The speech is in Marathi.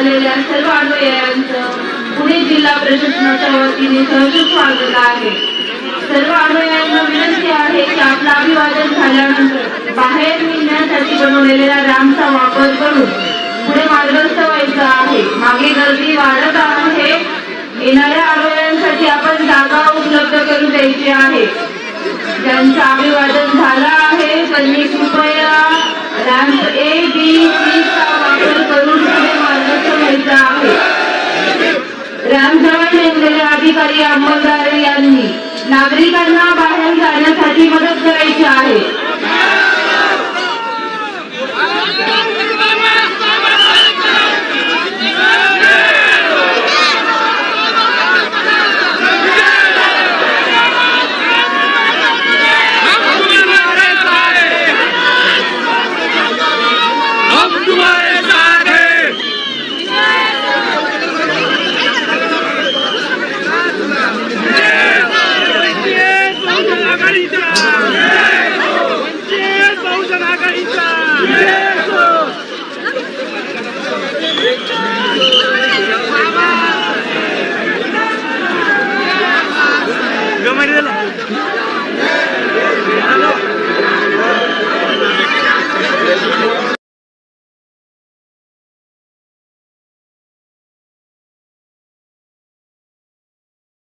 आलेल्या सर्व अनुयायांचं पुणे जिल्हा प्रशासनाच्या वतीने सहर्ष स्वागत आहे. सर्व अनुयायांना विनंती आहे की आपलं अभिवादन झाल्यानंतर बाहेर निघण्यासाठी बनवलेल्या रॅम्पचा वापर करून पुढे मार्गस्थ व्हायचं आहे. मागे गर्दी वाढत आहे. येणाऱ्या अनुयायांसाठी आपण जागा उपलब्ध करून द्यायची आहे. नागरिकांना बाहेर जाण्यासाठी मदत करायची आहे.